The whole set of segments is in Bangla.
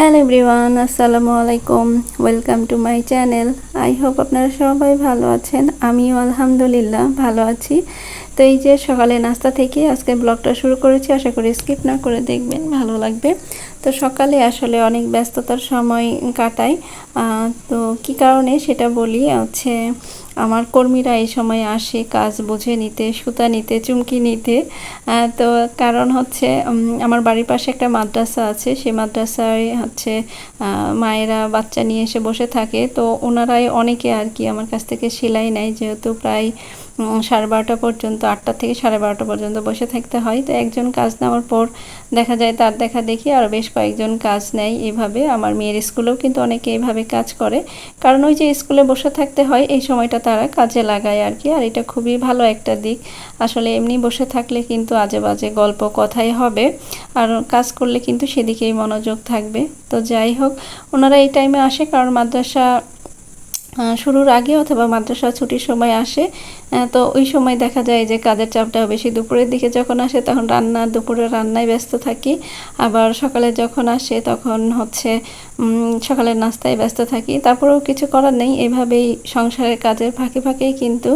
হ্যালো এভরিওয়ান আসসালামু আলাইকুম welcome to my channel I hope আপনারা সবাই ভালো আছেন। আমিও আলহামদুলিল্লাহ ভালো আছি। তো এই যে সকালে নাস্তা থেকে আজকে ব্লগটা শুরু করেছি, আশা করি স্কিপ না করে দেখবেন, ভালো লাগবে। তো সকালে আসলে অনেক ব্যস্ততার সময় কাটাই। তো কি কারণে সেটা বলি, হচ্ছে আমার কর্মীরা এই সময় আসে, কাজ বুঝে নিতে, সুতা নিতে, চুমকি নিতে। তো কারণ হচ্ছে আমার বাড়ির পাশে একটা মাদ্রাসা আছে, সেই মাদ্রাসায় হচ্ছে মায়েরা বাচ্চা নিয়ে এসে বসে থাকে। তো ওনারাই অনেকে আর কি আমার কাছ থেকে সেলাই নেয়, যেহেতু প্রায় সাড়ে বারোটা পর্যন্ত, আটটা থেকে সাড়ে বারোটা পর্যন্ত বসে থাকতে হয়। তো একজন কাজ নেওয়ার পর দেখা যায় তার দেখা দেখি আর বেশ কয়েকজন কাজ নেয় এভাবে। আমার মেয়ের স্কুলেও কিন্তু অনেকে এইভাবে কাজ করে। কারণ ওই যে স্কুলে বসে থাকতে হয়, এই সময়টা তারা কাজে লাগায় আর কি। আর এটা খুবই ভালো একটা দিক। আসলে এমনি বসে থাকলে কিন্তু আজে বাজে গল্প কথাই হবে। আর কাজ করলে কিন্তু সেদিকেই মনোযোগ থাকবে। তো যাই হোক, ওনারা এই টাইমে আসে কারণ মাদ্রাসা শুরুর আগে অথবা মাদ্রাসা ছুটির সময় আসে তো ওই সময় দেখা যায় যে কাজের চাপটা বেশি। দুপুরের দিকে যখন আসে তখন রান্না, দুপুরে রান্নায় ব্যস্ত থাকি। আবার সকালে যখন আসে তখন হচ্ছে সকালের নাস্তায় ব্যস্ত থাকি। তারপরেও কিছু করার নেই। এভাবেই সংসারের কাজের ফাঁকে ফাঁকেই কিন্তু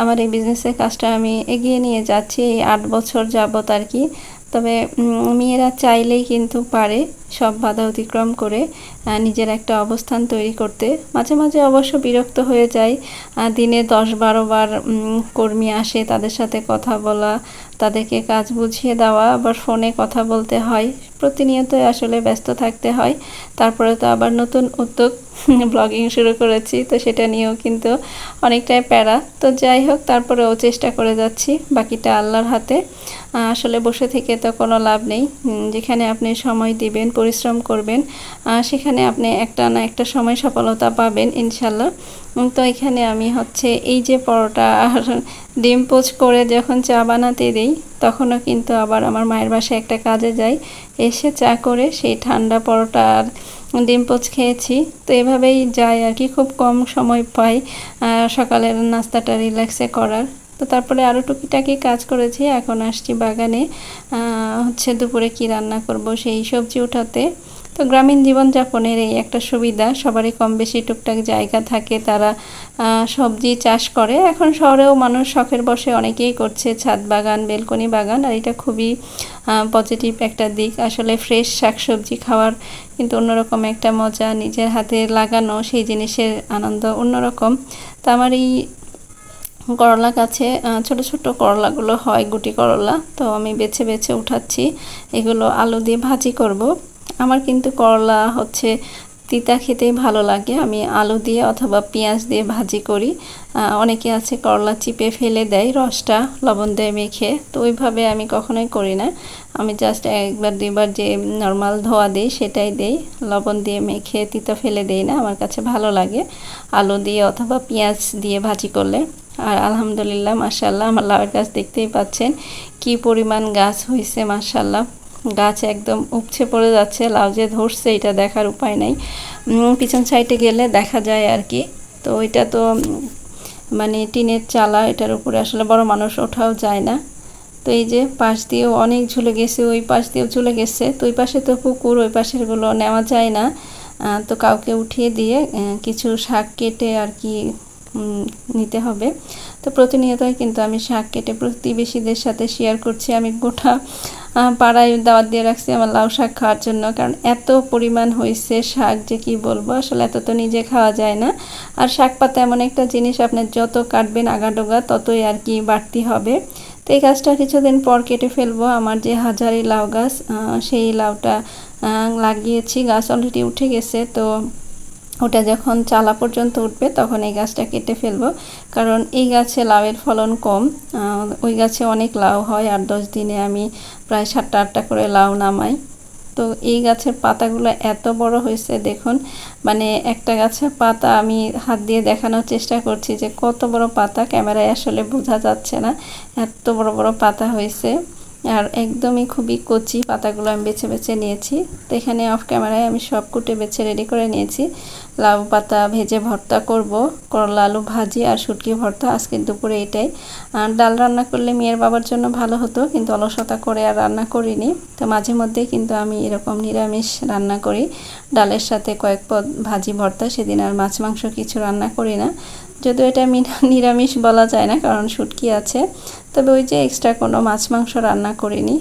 আমার এই বিজনেসের কাজটা আমি এগিয়ে নিয়ে যাচ্ছি। এই আট বছর যাবত আর কি তবে মেয়েরা চাইলেই কিন্তু পারে সব বাধা অতিক্রম করে নিজের একটা অবস্থান তৈরি করতে। মাঝে মাঝে অবশ্য বিরক্ত হয়ে যায় দিনে দশ বারো বার কর্মী আসে তাদের সাথে কথা বলা, তাদেরকে কাজ বুঝিয়ে দেওয়া, আবার ফোনে কথা বলতে হয়। প্রতিনিয়তই আসলে ব্যস্ত থাকতে হয়। তারপরে তো আবার নতুন উদ্যোগ ব্লগিং শুরু করেছি, তো সেটা নিয়েও কিন্তু অনেকটাই প্যারা। তো যাই হোক, তারপরেও চেষ্টা করে যাচ্ছি, বাকিটা আল্লাহর হাতে। আসলে বসে থেকে তো কোনো লাভ নেই। যেখানে আপনি সময় দিবেন, পরিশ্রম করবেন সেখানে আপনি একটা না একটা সময় সফলতা পাবেন, ইনশাল্লাহ। তো এখানে আমি হচ্ছে এই যে পরোটা আর ডিম পোচ করে যখন চা বানাতে দিই, তখনও কিন্তু আবার আমার মায়ের বাসায় একটা কাজে যাই। এসে চা করে সেই ঠান্ডা পরোটা আর ডিম পোচ খেয়েছি। তো এভাবেই যাই আর কি, খুব কম সময় পাই সকালের নাস্তাটা রিল্যাক্সে করার। তো তারপরে আরও টুকিটাকি কাজ করেছি, এখন আসছি বাগানে। হচ্ছে দুপুরে কি রান্না করব সেই সবজি উঠাতে। তো গ্রামীণ জীবনযাপনের এই একটা সুবিধা, সবারই কম বেশি টুকটাক জায়গা থাকে, তারা সবজি চাষ করে। এখন শহরেও মানুষ শখের বসে অনেকেই করছে ছাদ বাগান, বেলকনি বাগান, আর এটা খুবই পজিটিভ একটা দিক। আসলে ফ্রেশ শাকসবজি খাওয়ার কিন্তু অন্যরকম একটা মজা, নিজের হাতে লাগানো সেই জিনিসের আনন্দ অন্যরকম। তো আমার এই করলা গাছে ছোট ছোট করলাগুলো হয়, গুটি করলা, তো আমি বেছে বেছে উঠাচ্ছি। এগুলো আলু দিয়ে ভাজি করব। আমার কিন্তু করলা হচ্ছে তিতা খেতেই ভালো লাগে। আমি আলু দিয়ে অথবা পেঁয়াজ দিয়ে ভাজি করি। অনেকে আছে করলা চিপে ফেলে দেয়, রসটা, লবণ দিয়ে মেখে। তো ওইভাবে আমি কখনোই করি না। আমি জাস্ট একবার, দুইবার যে নর্মাল ধোয়া দিই সেটাই দেই। লবণ দিয়ে মেখে তিতা ফেলে দেই না, আমার কাছে ভালো লাগে। আলু দিয়ে অথবা পেঁয়াজ দিয়ে ভাজি করলে। আর আলহামদুলিল্লাহ মাশাল্লাহ আমার লাউয়ের গাছ দেখতেই পাচ্ছেন। কি পরিমাণ গাছ হয়েছে মাশাল্লাহ গাছ একদম উপছে পড়ে যাচ্ছে, লাউ যে ধরছে, এটা দেখার উপায় নাই। পিছন সাইডে গেলে দেখা যায় আর কি। তো এটা তো মানে টিনের চালা, এটার উপরে আসলে বড় মানুষ ওঠাও যায় না। তো এই যে পাশ দিয়েও অনেক ঝুলে গেছে, ওই পাশ দিয়েও ঝুলে গেছে। তো ওই পাশে তো পুকুর, ওই পাশেরগুলো নেওয়া যায় না। তো কাউকে উঠিয়ে দিয়ে কিছু শাক কেটে আর কি নিতে হবে। তো প্রতিনিয়তই কিন্তু আমি শাক কেটে প্রতিবেশীদের সাথে শেয়ার করছি। আমি গোটা পাড়ায় দাওয়াত দিয়ে রাখছি আমার লাউ শাক খাওয়ার জন্য। কারণ এত পরিমাণ হয়েছে শাক যে কি বলব? আসলে এত তো নিজে খাওয়া যায় না। আর শাক পাতা এমন একটা জিনিস আপনার যত কাটবেন আগাডোগা, ততই আর কি বাড়তি হবে। তো এই গাছটা কিছুদিন পর কেটে ফেলব। আমার যে হাজারি লাউ গাছ সেই লাউটা লাগিয়েছি। গাছ অলরেডি উঠে গেছে, তো ওটা যখন চালা পর্যন্ত উঠবে, তখন এই গাছটা কেটে ফেলব। কারণ এই গাছে লাউয়ের ফলন কম। ওই গাছে অনেক লাউ হয়। আর দশ দিনে আমি প্রায় সাতটা, আটটা করে লাউ নামাই। তো এই গাছের পাতাগুলো এত বড় হয়েছে, দেখুন। মানে একটা গাছের পাতা আমি হাত দিয়ে দেখানোর চেষ্টা করছি যে কত বড় পাতা। ক্যামেরায় আসলে বোঝা যাচ্ছে না। এত বড় বড় পাতা হয়েছে। আর একদমই খুবই কচি পাতাগুলো আমি বেছে বেছে নিয়েছি। তো এখানে অফ ক্যামেরায় আমি সব কুটে বেছে রেডি করে নিয়েছি। লাউ পাতা ভেজে ভর্তা করব, করলা, আলু ভাজি আর শুটকি ভর্তা আজকে দুপুরে এটাই। আর ডাল রান্না করলে মেয়ের বাবার জন্য ভালো হতো, কিন্তু অলসতা করে আর রান্না করিনি। তো মাঝে মধ্যেই কিন্তু আমি এরকম নিরামিষ রান্না করি। ডালের সাথে কয়েক পদ ভাজি ভর্তা, সেদিন আর মাছ, মাংস কিছু রান্না করি না। যদিও এটা নিরামিষ বলা যায় না, কারণ শুটকি আছে। তবে ওই যে এক্সট্রা কোনো মাছ, মাংস রান্না করিনি।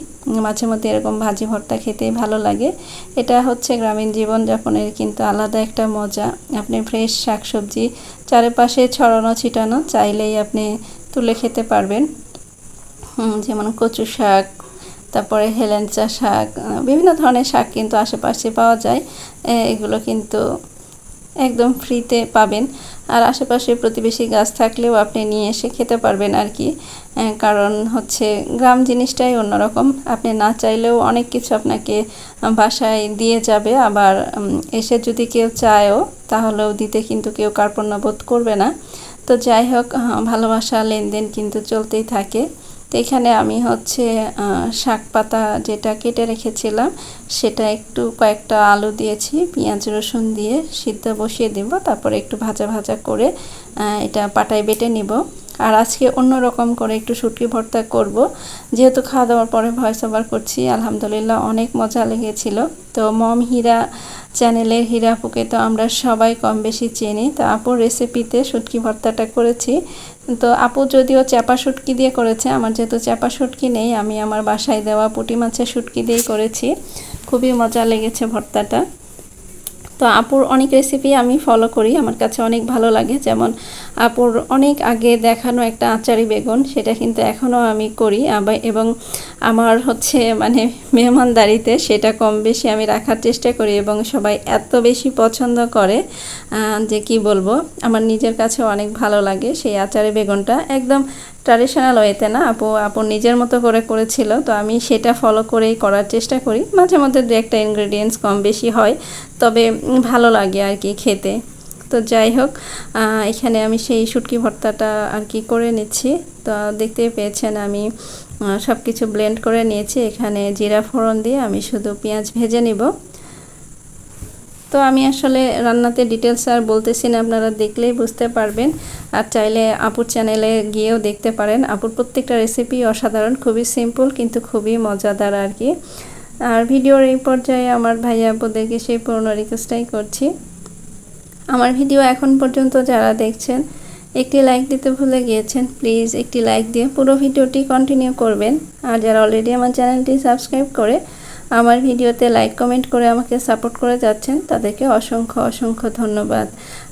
মাঝে মধ্যে এরকম ভাজি ভর্তা খেতেই ভালো লাগে। এটা হচ্ছে গ্রামীণ জীবনযাপনের কিন্তু আলাদা একটা মজা। আপনি ফ্রেশ শাকসবজি, চারিপাশে ছড়ানো, ছিটানো চাইলেই আপনি তুলে খেতে পারবেন। যেমন কচু শাক, তারপরে হেলেঞ্চা শাক বিভিন্ন ধরনের শাক কিন্তু আশেপাশে পাওয়া যায়। এগুলো কিন্তু একদম ফ্রিতে পাবেন। আর আশেপাশে প্রতিবেশী গাছ থাকলেও আপনি নিয়ে এসে খেতে পারবেন আর কি। কারণ হচ্ছে গ্রাম জিনিসটাই অন্যরকম। আপনি না চাইলেও অনেক কিছু আপনাকে বাসায় দিয়ে যাবে। আবার এসে যদি কেউ চায়ও, তাহলেও দিতে কিন্তু কেউ কার্পণ্য বোধ করবে না। তো যাই হোক ভালোবাসা, লেনদেন কিন্তু চলতেই থাকে। তো এখানে আমি হচ্ছে শাক পাতা যেটা কেটে রেখেছিলাম, সেটা একটু কয়েকটা আলু দিয়েছি, পেঁয়াজ, রসুন দিয়ে সিদ্ধ বসিয়ে দেব, তারপরে একটু ভাজা ভাজা করে এটা পাটায় বেটে নিব। আর আজকে অন্য রকম করে একটু শুটকি ভর্তা করব। যেহেতু খাওয়া দাওয়ার পরে ভয়েস ওভার করছি, আলহামদুলিল্লাহ অনেক মজা লেগেছিল। তো মম হীরা চ্যানেলের হীরা আপুকে তো আমরা সবাই কম বেশি চিনি। তো আপুর রেসিপিতে শুটকি ভর্তাটা করেছি। তো আপু যদিও চাপা শুটকি দিয়ে করেছে, আমার যেহেতু চাপা শুটকি নেই, আমি আমার বাসায় দেওয়া পুঁটি মাছের শুটকি দিয়েই করেছি। খুবই মজা লেগেছে ভর্তাটা। তো আপুর অনেক রেসিপি আমি ফলো করি, আমার কাছে অনেক ভালো লাগে। যেমন আপুর অনেক আগে দেখানো একটা আচারি বেগুন, সেটা কিন্তু এখনও আমি করি। এবং আমার হচ্ছে মানে মেহমানদারিতে সেটা কম বেশি আমি রাখার চেষ্টা করি এবং সবাই এত বেশি পছন্দ করে যে কি বলব, আমার নিজের কাছেও অনেক ভালো লাগে সেই আচারি বেগুনটা। একদম ট্র্যাডিশনাল ওয়েতে না, আপু আপু নিজের মতো করে করেছিল, তো আমি সেটা ফলো করেই করার চেষ্টা করি। মাঝে মধ্যে দু একটা ইনগ্রেডিয়েন্টস কম বেশি হয়, তবে ভালো লাগে আর কি খেতে। তো যাই হোক এখানে আমি সেই শুটকি ভর্তাটা আর কি করে নিচ্ছি। তো দেখতে পেয়েছেন আমি সব কিছু ব্লেন্ড করে নিয়েছি। এখানে জিরা ফোড়ন দিয়ে আমি শুধু পেঁয়াজ ভেজে নিব। তো আমি আসলে রান্নাতে ডিটেলস আর বলতেছি না, আপনারা দেখলেই বুঝতে পারবেন। আর চাইলে আপুর চ্যানেলে গিয়েও দেখতে পারেন। আপুর প্রত্যেকটা রেসিপি অসাধারণ, খুবই সিম্পল কিন্তু খুবই মজাদার আর কি। আর ভিডিওর এই পর্যায়ে আমার ভাই আপুদেরকে সেই পুরনো রিকোয়েস্টটাই করছি। আমার ভিডিও এখন পর্যন্ত যারা দেখছেন, একটি লাইক দিতে ভুলে গিয়েছেন প্লিজ একটি লাইক দিয়ে পুরো ভিডিওটি কন্টিনিউ করবেন। আর যারা অলরেডি আমার চ্যানেলটি সাবস্ক্রাইব করে আমার ভিডিওতে লাইক, কমেন্ট করে আমাকে সাপোর্ট করে যাচ্ছেন, তাদেরকে অসংখ্য অসংখ্য ধন্যবাদ।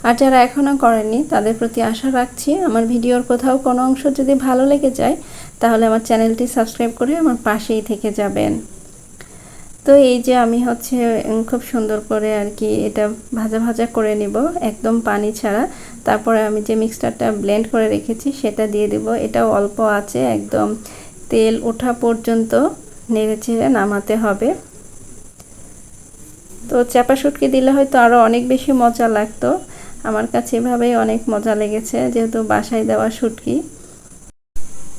আর যারা এখনও করেননি, তাদের প্রতি আশা রাখছি আমার ভিডিওর কোথাও কোনো অংশ যদি ভালো লেগে যায়, তাহলে আমার চ্যানেলটি সাবস্ক্রাইব করে আমার পাশেই থেকে যাবেন। তো এই যে আমি হচ্ছে খুব সুন্দর করে আর কি এটা ভাজা ভাজা করে নিব, একদম পানি ছাড়া। তারপরে আমি যে মিক্সচারটা ব্লেন্ড করে রেখেছি, সেটা দিয়ে দেব। এটাও অল্প আছে, একদম তেল ওঠা পর্যন্ত। নেড়ে চেড়ে নামাতে হবে। তো চাপা শুটকি দিলে হয়তো আরও অনেক বেশি মজা লাগতো। আমার কাছে এভাবেই অনেক মজা লেগেছে, যেহেতু বাসায় দেওয়া শুটকি।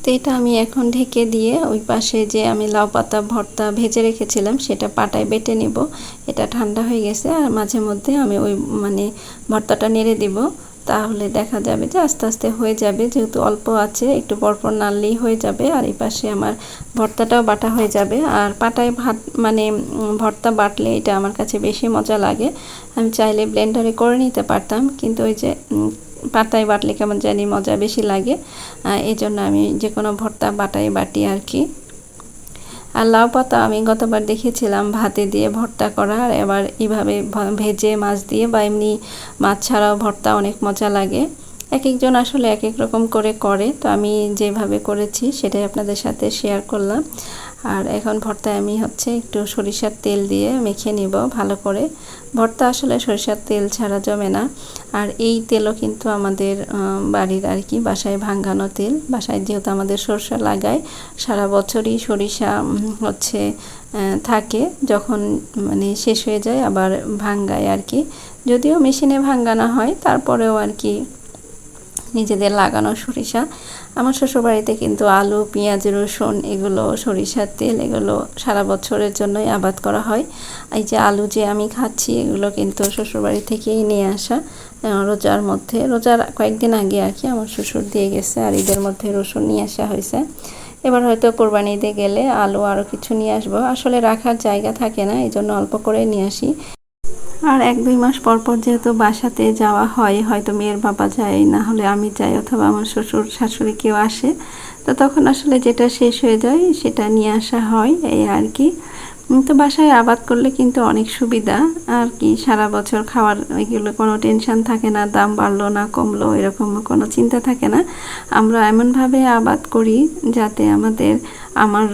তো এটা আমি এখন ঢেকে দিয়ে ওই পাশে যে আমি লাউ পাতা, ভর্তা ভেজে রেখেছিলাম, সেটা পাটায় বেটে নিব। এটা ঠান্ডা হয়ে গেছে, আর মাঝে মধ্যে আমি ওই মানে ভর্তাটা নেড়ে দিব। তাহলে দেখা যাবে যে আস্তে আস্তে হয়ে যাবে। যেহেতু অল্প আছে, একটু পরপর নাড়লেই হয়ে যাবে আর এই পাশে আমার ভর্তাটাও বাটা হয়ে যাবে। আর পাটায় ভাত মানে ভর্তা বাটলে এটা আমার কাছে বেশি মজা লাগে। আমি চাইলে ব্লেন্ডারে করে নিতে পারতাম, কিন্তু ওই যে পাতায় বাটলে কেমন জানি মজা বেশি লাগে। এই জন্য আমি যে কোনো ভর্তা বাটায় বাটি আর কি। আর লাউ পাতা আমি গতবার দেখেছিলাম ভাতে দিয়ে ভর্তা করা, আর এবার এইভাবে ভেজে মাছ দিয়ে বা এমনি মাছ ছাড়াও ভর্তা অনেক মজা লাগে। এক একজন আসলে এক এক রকম করে করে, তো আমি যেভাবে করেছি সেটাই আপনাদের সাথে শেয়ার করলাম। আর এখন ভর্তায় আমি হচ্ছে একটু সরিষার তেল দিয়ে মেখে নিব ভালো করে। ভর্তা আসলে সরিষার তেল ছাড়া জমে না। আর এই তেলও কিন্তু আমাদের বাড়ির আর কি বাসায় ভাঙ্গানো তেল। বাসায় যেহেতু আমাদের সরষা লাগায়, সারা বছরই সরিষা হচ্ছে থাকে। যখন মানে শেষ হয়ে যায় আবার ভাঙ্গায় আর কি। যদিও মেশিনে ভাঙ্গানো হয়, তারপরেও আর কি নিজেদের লাগানো সরিষা। আমার শ্বশুরবাড়িতে কিন্তু আলু, পেঁয়াজ, রসুন এগুলো, সরিষার তেল এগুলো সারা বছরের জন্যই আবাদ করা হয়। এই যে আলু যে আমি খাচ্ছি এগুলো কিন্তু শ্বশুরবাড়ি থেকেই নিয়ে আসা। রোজার মধ্যে, রোজার কয়েকদিন আগে আর কি আমার শ্বশুর দিয়ে গেছে আর ঈদের মধ্যে রসুন নিয়ে আসা হয়েছে। এবার হয়তো কোরবানিতে গেলে আলু আরও কিছু নিয়ে আসব। আসলে রাখার জায়গা থাকে না এই জন্য অল্প করে নিয়ে আসি। আর এক দুই মাস পর পর যেহেতু বাসাতে যাওয়া হয়, হয়তো মেয়ের বাবা যায়, না হলে আমি যাই অথবা আমার শ্বশুর, শাশুড়ি কেউ আসে, তো তখন আসলে যেটা শেষ হয়ে যায় সেটা নিয়ে আসা হয়, এই আর কি। তো বাসায় আবাদ করলে কিন্তু অনেক সুবিধা। আর কি, সারা বছর খাওয়ার এগুলো কোনো টেনশন থাকে না, দাম বাড়লো না, কমলো, এরকম কোনো চিন্তা থাকে না। আমরা এমনভাবে আবাদ করি যাতে আমাদের, আমার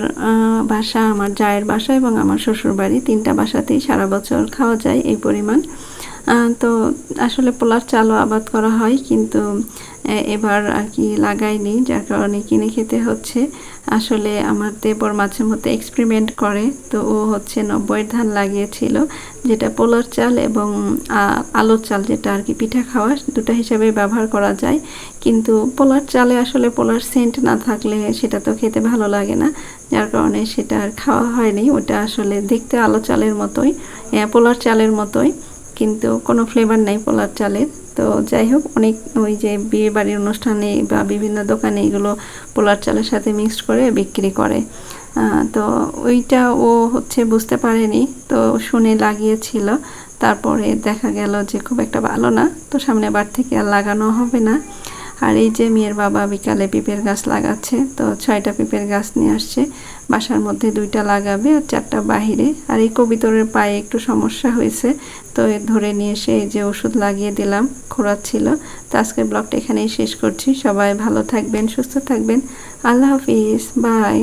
বাসা, আমার জায়ের বাসা এবং আমার শ্বশুর বাড়ি তিনটা বাসাতেই সারা বছর খাওয়া যায় এই পরিমাণ। তো আসলে পোলার চালও আবাদ করা হয়, কিন্তু এবার আর কি লাগাইনি যার কারণে কিনে খেতে হচ্ছে। আসলে আমার দেবর মাঝে মধ্যে এক্সপেরিমেন্ট করে, তো ও হচ্ছে নব্বইয়ের ধান লাগিয়েছিল, যেটা পোলার চাল এবং, আ- আলোর চাল যেটা আর কি পিঠা খাওয়া দুটা হিসাবে ব্যবহার করা যায়। কিন্তু পোলার চালে আসলে পোলার সেন্ট না থাকলে সেটা তো খেতে ভালো লাগে না, যার কারণে সেটা আর খাওয়া হয়নি, ওটা আসলে দেখতে আলো চালের মতোই পোলার চালের মতোই। কিন্তু কোনো ফ্লেভার নাই পোলার চালের। তো যাই হোক, অনেক ওই যে বিয়ে বাড়ির অনুষ্ঠানে বা বিভিন্ন দোকানে এগুলো পোলার চালের সাথে মিক্সড করে বিক্রি করে। তো ওইটা ও হচ্ছে বুঝতে পারেনি, তো শুনে লাগিয়েছিল। তারপরে দেখা গেল যে খুব একটা ভালো না, তো সামনে বার থেকে আর লাগানো হবে না। আর এই যে মেয়ের বাবা বিকালে পিপের গাছ লাগাচ্ছে, তো ছয়টা পিপের গাছ নিয়ে আসছে। বাসার মধ্যে দুইটা লাগাবে আর চারটা বাহিরে। আর এই কবিতরের পায়ে একটু সমস্যা হয়েছে, তো ধরে নিয়ে এসে এই যে ওষুধ লাগিয়ে দিলাম, খোরাচ্ছিল। তো আজকের ব্লগটা এখানেই শেষ করছি। সবাই ভালো থাকবেন, সুস্থ থাকবেন। আল্লাহ হাফিজ, বাই।